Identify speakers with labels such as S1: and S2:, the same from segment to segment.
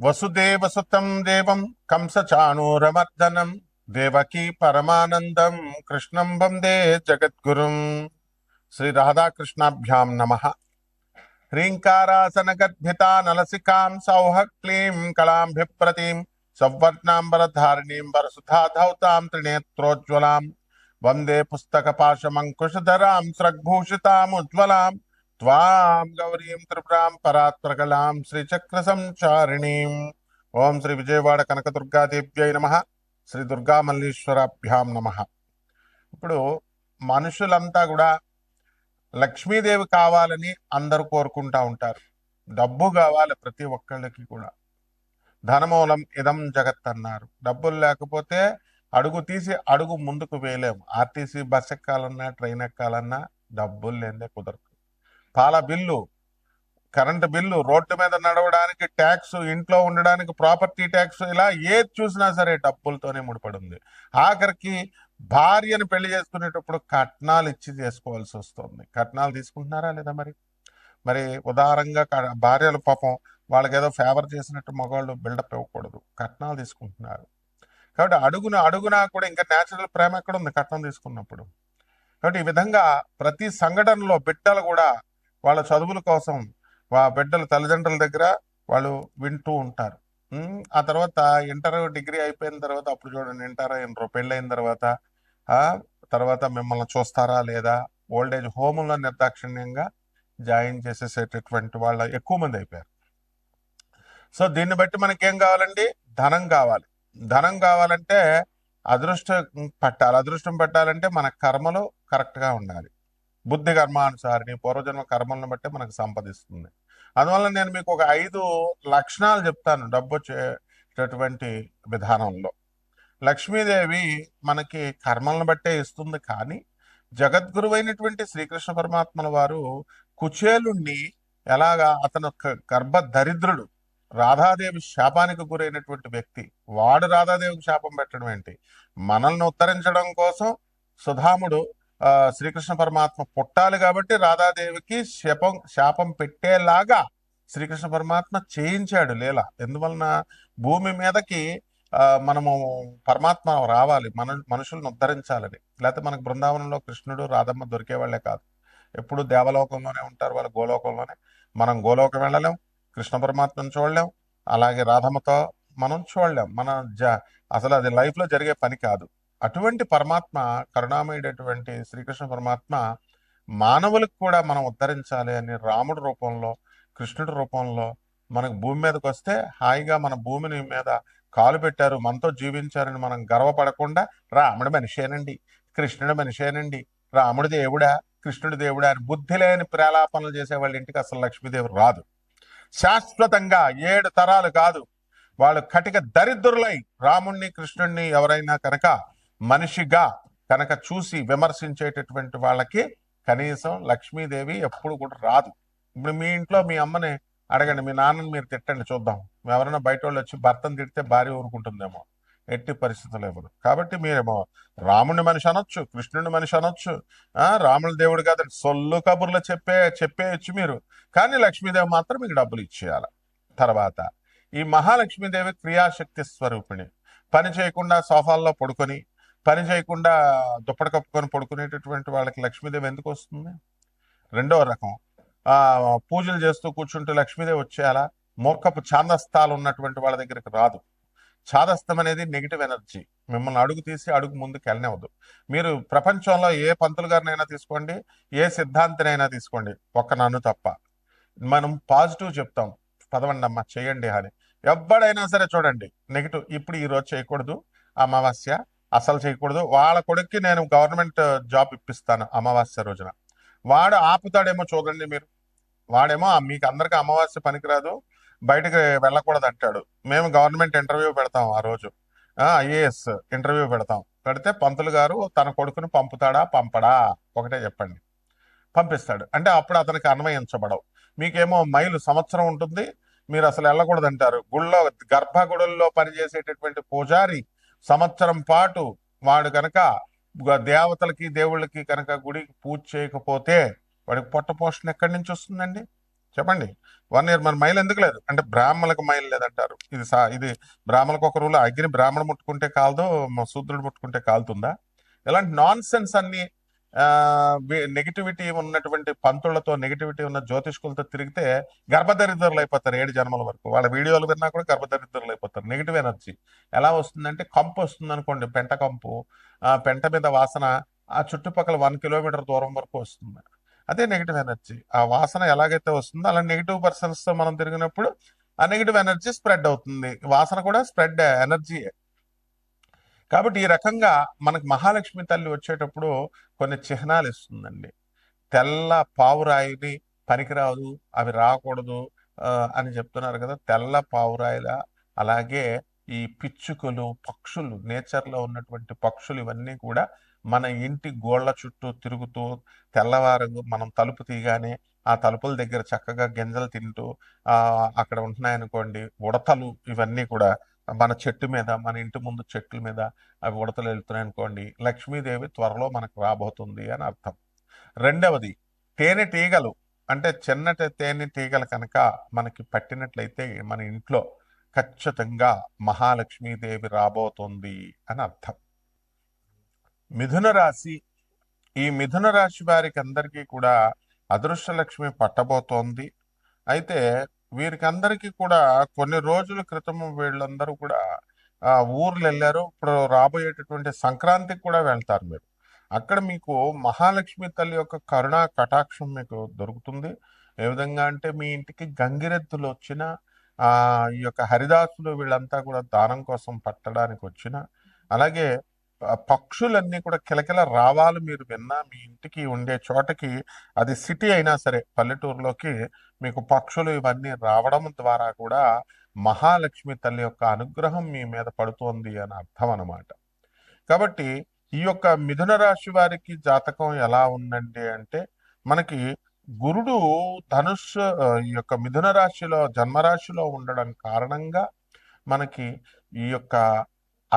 S1: వసుదేవసుతం దేవం కంసచాణూరమర్దనం దేవకీ పరమానందం కృష్ణం వందే జగద్గురుం శ్రీ రాధాకృష్ణాభ్యాం నమ హ్రీంకారాసనగద్భితా నలసికాం సౌహ క్లీం కళాంభిప్రతీం సౌవర్ణాంబరధారిణీం వరసుధాధౌతాం త్రినేత్రోజ్వలాం వందే పుస్తకపాశమంకుశధరాం స్రగ్భూషితాముజ్వలాం త్వాం గౌరీం త్రిపురాం పరాత్పరకలాం శ్రీచక్ర సంచారిణీం ఓం శ్రీ విజయవాడ కనకదుర్గాదేవ్యై నమ శ్రీ దుర్గా మల్లీశ్వరాభ్యాం నమ ఇప్పుడు మనుషులంతా కూడా లక్ష్మీదేవి కావాలని అందరూ కోరుకుంటా ఉంటారు. డబ్బు కావాలి ప్రతి ఒక్కళ్ళకి కూడా. ధనమూలం ఇదం జగత్ అన్నారు. డబ్బులు లేకపోతే అడుగు తీసి అడుగు ముందుకు వేయలేము. ఆర్టీసీ బస్ ఎక్కాలన్నా ట్రైన్ ఎక్కాలన్నా డబ్బులు లేదే కుదరదు. పాల బిల్లు కరెంటు బిల్లు రోడ్డు మీద నడవడానికి ట్యాక్స్ ఇంట్లో ఉండడానికి ప్రాపర్టీ ట్యాక్స్ ఇలా ఏది చూసినా సరే డబ్బులతోనే ముడిపడింది. ఆఖరికి భార్యను పెళ్ళి చేసుకునేటప్పుడు కట్నాలు ఇచ్చి చేసుకోవాల్సి వస్తుంది. కట్నాలు తీసుకుంటున్నారా లేదా మరి? మరి ఉదారంగా క- భార్యలు పాపం వాళ్ళకి ఏదో ఫేవర్ చేసినట్టు మగవాళ్ళు బిల్డప్ ఇవ్వకూడదు. కట్నాలు తీసుకుంటున్నారు. కాబట్టి అడుగున అడుగునా కూడా ఇంకా న్యాచురల్ ప్రేమ ఎక్కడ ఉంది కట్నం తీసుకున్నప్పుడు? కాబట్టి ఈ విధంగా ప్రతి సంఘటనలో బిడ్డలు కూడా వాళ్ళ చదువుల కోసం వా బిడ్డల తల్లిదండ్రుల దగ్గర వాళ్ళు వింటూ ఉంటారు. ఆ తర్వాత ఇంటర్ డిగ్రీ అయిపోయిన తర్వాత అప్పుడు చూడండి ఇంటర్ ఇంటర్ పెళ్ళైన తర్వాత తర్వాత మిమ్మల్ని చూస్తారా లేదా? ఓల్డ్ ఏజ్ హోమ్లో నిర్దాక్షిణ్యంగా జాయిన్ చేసేసేటటువంటి వాళ్ళ ఎక్కువ మంది అయిపోయారు. సో దీన్ని బట్టి మనకి ఏం కావాలండి? ధనం కావాలి. ధనం కావాలంటే అదృష్టం పట్టాలి. అదృష్టం పట్టాలంటే మన కర్మలు కరెక్ట్గా ఉండాలి. బుద్ధి కర్మానుసారిని పూర్వజన్మ కర్మలను బట్టి మనకు సంపదిస్తుంది. అందువల్ల నేను మీకు ఒక ఐదు లక్షణాలు చెప్తాను డబ్బు వచ్చేటటువంటి విధానంలో. లక్ష్మీదేవి మనకి కర్మలను బట్టే ఇస్తుంది కానీ జగద్గురువైనటువంటి శ్రీకృష్ణ పరమాత్మల వారు కుచేలుణ్ణి ఎలాగా అతను గర్భ దరిద్రుడు రాధాదేవి శాపానికి గురైనటువంటి వ్యక్తి వాడు రాధాదేవికి శాపం పెట్టడం ఏంటి? మనల్ని ఉత్తరించడం కోసం సుధాముడు శ్రీకృష్ణ పరమాత్మ పుట్టాలి కాబట్టి రాధాదేవికి శపం శాపం పెట్టేలాగా శ్రీకృష్ణ పరమాత్మ చేయించాడు లీల. ఎందువలన భూమి మీదకి మనము పరమాత్మ రావాలి మన మనుషులను ఉద్ధరించాలని. లేకపోతే మనకు బృందావనంలో కృష్ణుడు రాధమ్మ దొరికేవాళ్ళే కాదు. ఎప్పుడు దేవలోకంలోనే ఉంటారు వాళ్ళు గోలోకంలోనే. మనం గోలోకం వెళ్ళలేం కృష్ణ పరమాత్మను చూడలేం అలాగే రాధమ్మతో మనం చూడలేం. మన జ అసలు అది లైఫ్లో జరిగే పని కాదు. అటువంటి పరమాత్మ కరుణామయుడటువంటి శ్రీకృష్ణ పరమాత్మ మానవులకు కూడా మనం ఉద్ధరించాలి అని రాముడి రూపంలో కృష్ణుడి రూపంలో మనకు భూమి మీదకి వస్తే హాయిగా మన భూమిని మీద కాలు పెట్టారు మనతో జీవించారని మనం గర్వపడకుండా రాముడి మనిషేనండి కృష్ణుడి మనిషేనండి రాముడి దేవుడా కృష్ణుడి దేవుడా అని బుద్ధి లేని ప్రేలాపనలు చేసే వాళ్ళ ఇంటికి అసలు లక్ష్మీదేవి రాదు. శాశ్వతంగా ఏడు తరాలు కాదు వాళ్ళు కటిక దరిద్రులై రాముణ్ణి కృష్ణుణ్ణి ఎవరైనా కనుక మనిషిగా కనుక చూసి విమర్శించేటటువంటి వాళ్ళకి కనీసం లక్ష్మీదేవి ఎప్పుడు కూడా రాదు. ఇప్పుడు మీ ఇంట్లో మీ అమ్మని అడగండి మీ నాన్నని మీరు తిట్టండి చూద్దాం. ఎవరైనా బయట వాళ్ళు వచ్చి భర్తను తిడితే భార్య ఊరుకుంటుందేమో. ఎట్టి పరిస్థితులు ఎవరు? కాబట్టి మీరేమో రాముని మనిషి అనొచ్చు కృష్ణుని మనిషి అనొచ్చు రాముడి దేవుడు కాదు సొల్లు కబుర్లు చెప్పే చెప్పేయచ్చు మీరు. కానీ లక్ష్మీదేవి మాత్రం మీకు డబ్బులు ఇచ్చేయాలి. తర్వాత ఈ మహాలక్ష్మీదేవి క్రియాశక్తి స్వరూపిణి. పని చేయకుండా సోఫాల్లో పడుకొని పని చేయకుండా దుప్పటి కప్పుకొని పడుకునేటటువంటి వాళ్ళకి లక్ష్మీదేవి ఎందుకు వస్తుంది? రెండో రకం. పూజలు చేస్తూ కూర్చుంటే లక్ష్మీదేవి వచ్చేయాలా? మూర్ఖపు ఛాందస్తాలు ఉన్నటువంటి వాళ్ళ దగ్గరికి రాదు. ఛాదస్తం అనేది నెగిటివ్ ఎనర్జీ మిమ్మల్ని అడుగు తీసి అడుగు ముందుకు వెళ్ళనివ్వదు. మీరు ప్రపంచంలో ఏ పంతులు గారినైనా తీసుకోండి ఏ సిద్ధాంతినైనా తీసుకోండి. ఒక్క నన్ను తప్ప. మనం పాజిటివ్ చెప్తాం. పదవండి అమ్మా చేయండి అని. ఎవడైనా సరే చూడండి నెగిటివ్ ఇప్పుడు ఈరోజు చేయకూడదు. అమావాస్య అసలు చేయకూడదు. వాళ్ళ కొడుక్కి నేను గవర్నమెంట్ జాబ్ ఇప్పిస్తాను అమావాస్య రోజున. వాడు ఆపుతాడేమో చూడండి మీరు. వాడేమో మీకు అందరికి అమావాస్య పనికిరాదు బయటకు వెళ్ళకూడదు అంటాడు మేము గవర్నమెంట్ ఇంటర్వ్యూ పెడతాం ఆ రోజు. ఐఏఎస్ ఇంటర్వ్యూ పెడతాం. పెడితే పంతులు గారు తన కొడుకుని పంపుతాడా పంపడా? ఒకటే చెప్పండి. పంపిస్తాడు. అంటే అప్పుడు అతనికి అన్వయించబడవు. మీకేమో మైలు సంవత్సరం ఉంటుంది. మీరు అసలు వెళ్ళకూడదు అంటారు గుళ్ళో గర్భగుడుల్లో పనిచేసేటటువంటి పూజారి సంవత్సరం పాటు వాడు కనుక దేవతలకి దేవుళ్ళకి కనుక గుడికి పూజ చేయకపోతే వాడికి పొట్ట పోషణ ఎక్కడి నుంచి వస్తుందండి? చెప్పండి. వన్ ఇయర్ మన మైల్ ఎందుకు లేదు? అంటే బ్రాహ్మణులకు మైల్ లేదంటారు. ఇది సా ఇది బ్రాహ్మణులకు ఒక రూల్. అగ్ని బ్రాహ్మణ ముట్టుకుంటే కాలదు శూద్రుడు ముట్టుకుంటే కాలుతుందా? ఇలాంటి నాన్ సెన్స్ అన్ని నెగిటివిటీ ఉన్నటువంటి పంతులతో నెగిటివిటీ ఉన్న జ్యోతిష్కులతో తిరిగితే గర్భదరిద్రులు అయిపోతారు ఏడు జన్మల వరకు. వాళ్ళ వీడియోలు విన్నా కూడా గర్భదరిద్రులు అయిపోతారు. నెగిటివ్ ఎనర్జీ ఎలా వస్తుందంటే కంపు వస్తుంది అనుకోండి పెంట కంపు. ఆ పెంట మీద వాసన ఆ చుట్టుపక్కల వన్ కిలోమీటర్ దూరం వరకు వస్తుంది. అదే నెగిటివ్ ఎనర్జీ ఆ వాసన ఎలాగైతే వస్తుందో అలా నెగిటివ్ పర్సన్స్తో మనం తిరిగినప్పుడు ఆ నెగిటివ్ ఎనర్జీ స్ప్రెడ్ అవుతుంది. వాసన కూడా స్ప్రెడ్ ఎనర్జీ కాబట్టి ఈ రకంగా మనకు మహాలక్ష్మి తల్లి వచ్చేటప్పుడు కొన్ని చిహ్నాలు ఇస్తుందండి. తెల్ల పావురాయిని పనికిరాదు అవి రాకూడదు అని చెప్తున్నారు కదా. తెల్ల పావురాయిల అలాగే ఈ పిచ్చుకలు పక్షులు నేచర్లో ఉన్నటువంటి పక్షులు ఇవన్నీ కూడా మన ఇంటి గోళ్ళ చుట్టూ తిరుగుతూ తెల్లవారు మనం తలుపు తీయగానే ఆ తలుపుల దగ్గర చక్కగా గింజలు తింటూ అక్కడ ఉంటున్నాయనుకోండి ఉడతలు ఇవన్నీ కూడా మన చెట్టు మీద మన ఇంటి ముందు చెట్ల మీద అవి ఉడతలు వెళ్తున్నాయి అనుకోండి లక్ష్మీదేవి త్వరలో మనకు రాబోతుంది అని అర్థం. రెండవది తేనె తీగలు అంటే చిన్నటి తేనె తీగలు కనుక మనకి పట్టినట్లయితే మన ఇంట్లో ఖచ్చితంగా మహాలక్ష్మీదేవి రాబోతుంది అని అర్థం. మిథున రాశి ఈ మిథున రాశి వారికి అందరికీ కూడా అదృష్ట లక్ష్మి పట్టబోతోంది. అయితే వీరికి అందరికీ కూడా కొన్ని రోజుల క్రితం వీళ్ళందరూ కూడా ఆ ఊర్లు వెళ్ళారు ఇప్పుడు రాబోయేటటువంటి సంక్రాంతికి కూడా వెళ్తారు మీరు. అక్కడ మీకు మహాలక్ష్మి తల్లి యొక్క కరుణా కటాక్షం మీకు దొరుకుతుంది. ఏ విధంగా అంటే మీ ఇంటికి గంగిరెద్దులు వచ్చిన ఆ ఈ యొక్క హరిదాసులు వీళ్ళంతా కూడా దానం కోసం పట్టడానికి వచ్చిన అలాగే పక్షులన్నీ కూడా కిలకిల రావాలు మీరు విన్నా మీ ఇంటికి ఉండే చోటకి అది సిటీ అయినా సరే పల్లెటూరులోకి మీకు పక్షులు ఇవన్నీ రావడం ద్వారా కూడా మహాలక్ష్మి తల్లి యొక్క అనుగ్రహం మీ మీద పడుతోంది అని అర్థం అనమాట కాబట్టి ఈ యొక్క మిథున రాశి వారికి జాతకం ఎలా ఉందండి అంటే మనకి గురుడు ధనుస్సు ఈ యొక్క మిథున రాశిలో జన్మరాశిలో ఉండడం కారణంగా మనకి ఈ యొక్క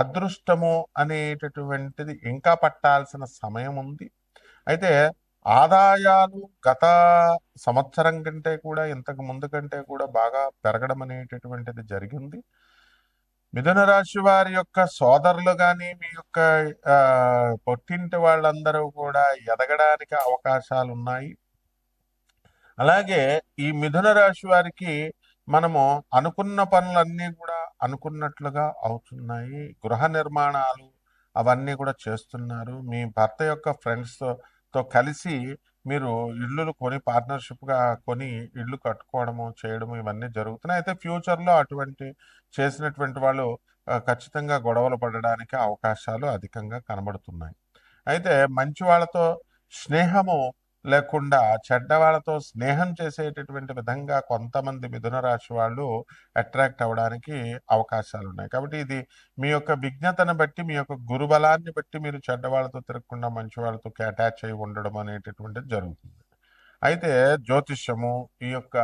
S1: అదృష్టము అనేటటువంటిది ఇంకా పట్టాల్సిన సమయం ఉంది. అయితే ఆదాయాలు గత సంవత్సరం కంటే కూడా ఇంతకు ముందు కంటే కూడా బాగా పెరగడం అనేటటువంటిది జరిగింది. మిథున రాశి వారి యొక్క సోదరులు కానీ మీ యొక్క పొట్టింటి వాళ్ళందరూ కూడా ఎదగడానికి అవకాశాలు ఉన్నాయి. అలాగే ఈ మిథున రాశి వారికి మనము అనుకున్న పనులన్నీ కూడా అనుకున్నట్లుగా అవుతున్నాయి. గృహ నిర్మాణాలు అవన్నీ కూడా చేస్తున్నారు. మీ భర్త యొక్క ఫ్రెండ్స్తో తో కలిసి మీరు ఇల్లులు కొని పార్ట్నర్షిప్గా కొని ఇల్లు కట్టుకోవడము చేయడము ఇవన్నీ జరుగుతున్నాయి. అయితే ఫ్యూచర్లో అటువంటి చేసినటువంటి వాళ్ళు ఖచ్చితంగా గొడవలు పడడానికి అవకాశాలు అధికంగా కనబడుతున్నాయి. అయితే మంచి వాళ్ళతో స్నేహము లేకుండా చెడ్డవాళ్ళతో స్నేహం చేసేటటువంటి విధంగా కొంతమంది మిథున రాశి వాళ్ళు అట్రాక్ట్ అవ్వడానికి అవకాశాలు ఉన్నాయి. కాబట్టి ఇది మీ యొక్క విజ్ఞతను బట్టి మీ యొక్క గురుబలాన్ని బట్టి మీరు చెడ్డవాళ్ళతో తిరగకుండా మంచి వాళ్ళతో అటాచ్ అయి ఉండడం అనేటటువంటిది జరుగుతుంది. అయితే జ్యోతిష్యము ఈ యొక్క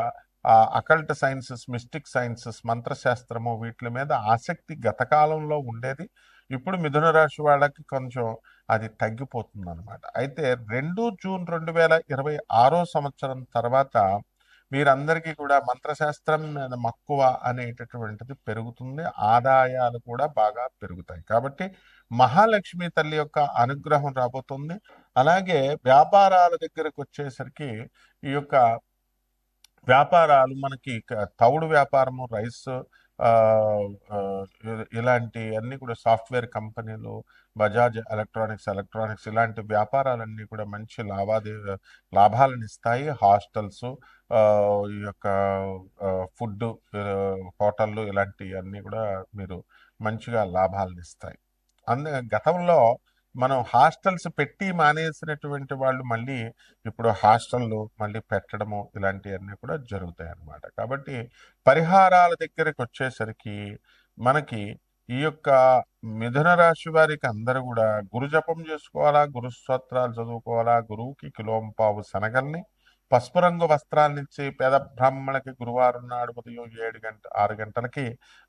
S1: అకల్ట్ సైన్సెస్ మిస్టిక్ సైన్సెస్ మంత్రశాస్త్రము వీటి మీద ఆసక్తి గతకాలంలో ఉండేది. ఇప్పుడు మిథున రాశి వాళ్ళకి కొంచెం అది తగ్గిపోతుంది అనమాట అయితే రెండు జూన్ రెండు వేల ఇరవై ఆరో సంవత్సరం తర్వాత వీరందరికీ కూడా మంత్రశాస్త్రం మీద మక్కువ అనేటటువంటిది పెరుగుతుంది. ఆదాయాలు కూడా బాగా పెరుగుతాయి. కాబట్టి మహాలక్ష్మి తల్లి యొక్క అనుగ్రహం రాబోతుంది. అలాగే వ్యాపారాల దగ్గరకు వచ్చేసరికి ఈ యొక్క వ్యాపారాలు మనకి తవుడు వ్యాపారము రైస్ ఇలాంటి అన్ని కూడా సాఫ్ట్వేర్ కంపెనీలు బజాజ్ ఎలక్ట్రానిక్స్ ఎలక్ట్రానిక్స్ ఇలాంటి వ్యాపారాలన్నీ కూడా మంచి లావాదే లాభాలను ఇస్తాయి. హాస్టల్స్ ఈ యొక్క ఫుడ్ హోటళ్ళు ఇలాంటి అన్నీ కూడా మీరు మంచిగా లాభాలను ఇస్తాయి. అందు గతంలో మనం హాస్టల్స్ పెట్టి మానేసినటువంటి వాళ్ళు మళ్ళీ ఇప్పుడు హాస్టళ్ళు మళ్ళీ పెట్టడము ఇలాంటివన్నీ కూడా జరుగుతాయి అన్నమాట కాబట్టి పరిహారాల దగ్గరికి వచ్చేసరికి మనకి ఈ యొక్క మిథున రాశి వారికి అందరూ కూడా గురు జపం చేసుకోవాలా గురు స్తోత్రాలు చదువుకోవాలా గురువుకి కిలోంపావు శనగల్ని పసుపు రంగు వస్త్రాలనిచ్చి పేద బ్రాహ్మణకి గురువారం నాడు ఉదయం ఏడు గంట ఆరు గంటలకి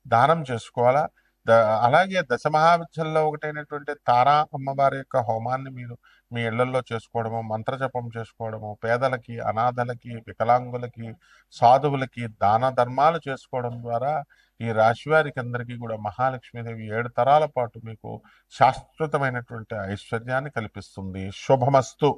S1: దానం చేసుకోవాలా ద అలాగే దశమహావిద్యల్లో ఒకటైనటువంటి తారా అమ్మవారి యొక్క హోమాన్ని మీరు మీ ఇళ్ళలో చేసుకోవడము మంత్రజపం చేసుకోవడము పేదలకి అనాథలకి వికలాంగులకి సాధువులకి దాన ధర్మాలు చేసుకోవడం ద్వారా ఈ రాశి వారికి అందరికీ కూడా మహాలక్ష్మీదేవి ఏడు తరాల పాటు మీకు శాశ్వతమైనటువంటి ఐశ్వర్యాన్ని కల్పిస్తుంది. శుభమస్తు.